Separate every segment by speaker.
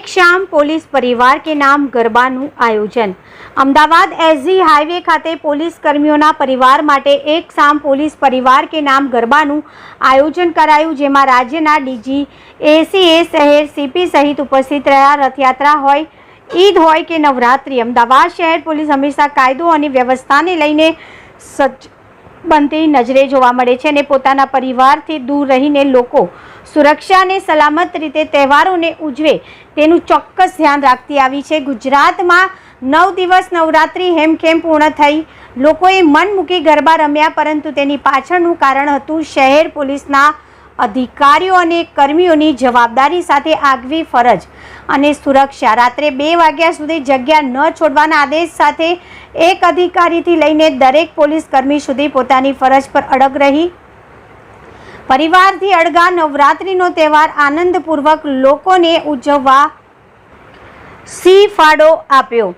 Speaker 1: એક શામ પોલીસ પરિવાર કે નામ ગરબાનું આયોજન. અમદાવાદ એસજી હાઈવે ખાતે પોલીસ કર્મીઓના પરિવાર માટે એક શામ પોલીસ પરિવાર કે નામ ગરબાનું આયોજન કરાયું, જેમાં રાજ્યના ડીજી એસીએ શહેર સીપી સહિત ઉપસ્થિત રહ્યા. રથયાત્રા હોય, ઈદ હોય કે નવરાત્રિ, અમદાવાદ શહેર પોલીસ હંમેશા કાયદો અને વ્યવસ્થાને લઈને સજ્જ બનતી નજરે જોવા મળે છે અને પોતાના પરિવારથી દૂર રહીને લોકો સુરક્ષા અને સલામત રીતે તહેવારોને ઉજવે તેનું ચોક્કસ ધ્યાન રાખતી આવી છે. ગુજરાતમાં નવ દિવસ નવરાત્રિ હેમખેમ પૂર્ણ થઈ. લોકોએ મન મૂકી ગરબા રમ્યા, પરંતુ તેની પાછળનું કારણ હતું શહેર પોલીસના અધિકારીઓ અને કર્મીઓની જવાબદારી સાથે આગવી ફરજ અને સુરક્ષા. રાત્રે બે વાગ્યા સુધી જગ્યા ન છોડવાના આદેશ સાથે એક અધિકારીથી લઈને દરેક પોલીસ કર્મી સુધી પોતાની ફરજ પર અડગ રહી. પરિવારથી અળગા નવરાત્રિનો તહેવાર આનંદપૂર્વક લોકોને ઉજવવા. સી ફાળો આપ્યો.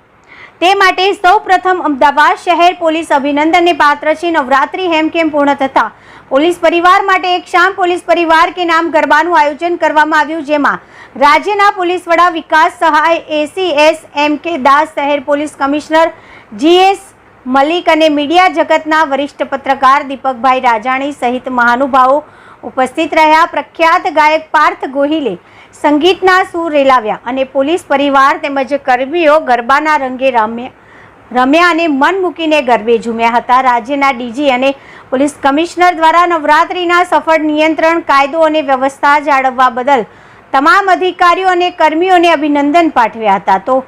Speaker 1: તે માટે સૌ પ્રથમ અમદાવાદ શહેર પોલીસ અભિનંદનને પાત્ર છે. નવરાત્રિ હેમખેમ પૂર્ણ થતા પોલીસ પરિવાર માટે એક શામ પોલીસ પરિવાર કે નામ ગરબાનું આયોજન કરવામાં આવ્યું જેમાં રાજ્યના પોલીસ વડા વિકાસ સહાય એસીએસ એમ કે દાસ, શહેર પોલીસ કમિશનર જીએસ મલિક અને મીડિયા જગતના વરિષ્ઠ પત્રકાર દીપકભાઈ રાજાણી સહિત મહાનુભાવો ઉપસ્થિત રહ્યા. પ્રખ્યાત ગાયક પાર્થ ગોહિલે સંગીતના સૂર રેલાવ્યા અને પોલીસ પરિવાર તેમજ કર્મીઓ ગરબાના રંગે રમ્યા. રમ્યા અને મન મૂકીને ગરબે ઝૂમ્યા હતા. રાજ્યના ડીજી અને પોલીસ કમિશનર દ્વારા નવરાત્રિના સફળ નિયંત્રણ કાયદો અને વ્યવસ્થા જાળવવા બદલ તમામ અધિકારીઓ અને કર્મીઓને અભિનંદન પાઠવ્યા હતા. તો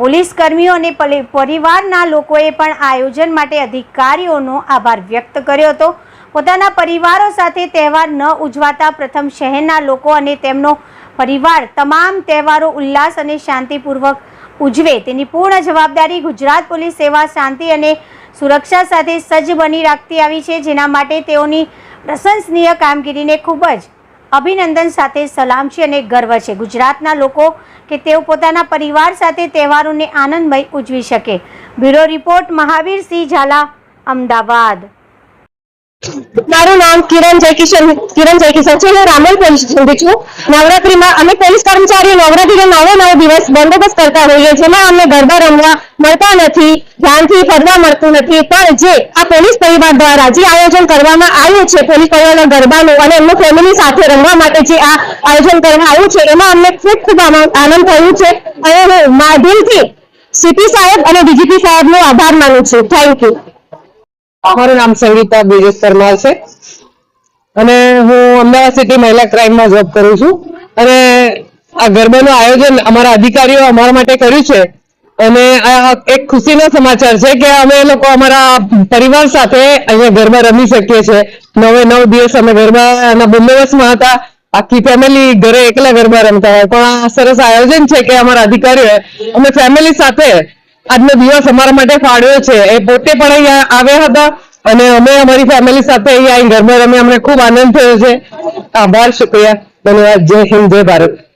Speaker 1: પોલીસ કર્મીઓ અને પરિવારના લોકોએ પણ આયોજન માટે અધિકારીઓનો આભાર વ્યક્ત કર્યો હતો. પોતાના પરિવારો સાથે તહેવાર ન ઉજવાતા પ્રથમ શહેરના લોકો અને તેમનો પરિવાર તમામ તહેવારો ઉલ્લાસ અને શાંતિપૂર્વક ઉજવે. તેની પૂર્ણ જવાબદારી ગુજરાત પોલીસ સેવા શાંતિ અને સુરક્ષા સાથે સજ્જ બની રાખતી આવી છે, જેના માટે તેઓની પ્રશંસનીય કામગીરીને ખૂબ જ અભિનંદન સાથે સલામ છે અને ગર્વ છે. ગુજરાતના લોકો કે તેઓ પોતાના પરિવાર સાથે તહેવારોને આનંદમય ઉજવી શકે. Bureau report, Mahavir Singh Zala, Ahmedabad.
Speaker 2: મારું નામ કિરણ જયકિશન કિરણ જયકિશન છે. હું રામોલ પોલીસ સ્ટેશનથી છું. નવરાત્રીમાં અમે પોલીસ કર્મચારીઓ નવરાત્રીનો નવો નવો દિવસ બંદોબસ્ત કરતા હોઈએ જેમાં અમને ગરબા રમવા મળતા નથી, ધ્યાનથી ફરવા મળતું નથી. પણ જે આ પોલીસ પરિવાર દ્વારા જે આયોજન કરવામાં આવ્યું છે, પોલીસ પરિવારના ગરબાનું અને એમનું ફેમિલી સાથે રમવા માટે જે આ આયોજન કરવામાં આવ્યું છે, એમાં અમને ખૂબ ખૂબ આનંદ થયું છે. અને હું માધ્યમથી સીપી સાહેબ અને ડીજીપી સાહેબનો આભાર માનું છું. થેન્ક યુ
Speaker 3: મારું નામ સંગીતા બ્રિજેશ પરમાર છે. અને હું અમદાવાદ સિટી મહિલા ક્રાઇમમાં જોબ કરું છું. અને આ ગરબાનું આયોજન અમારા અધિકારીઓ અમારા માટે કર્યું છે. અને આ એક ખુશીનો સમાચાર છે કે અમે લોકો અમારા પરિવાર સાથે અહીંયા ગરબા રમી શકીએ છીએ. નવે નવ દિવસ અમે ગરબાના બંદોબસ્તમાં હતા. આખી ફેમિલી ઘરે એકલા ગરબા રમતા હોય પણ આ સરસ આયોજન છે કે અમારા અધિકારીઓ અમે ફેમિલી સાથે આજનો દિવસ અમારા માટે ફાળ્યો છે. એ પોતે પણ અહીંયા આવ્યા હતા અને અમે અમારી ફેમિલી સાથે અહીંયા ઘરમાં રમ્યા. અમને ખૂબ આનંદ થયો છે. આભાર, શુક્રિયા. ધન્યવાદ. જય હિન્દ, જય ભારત.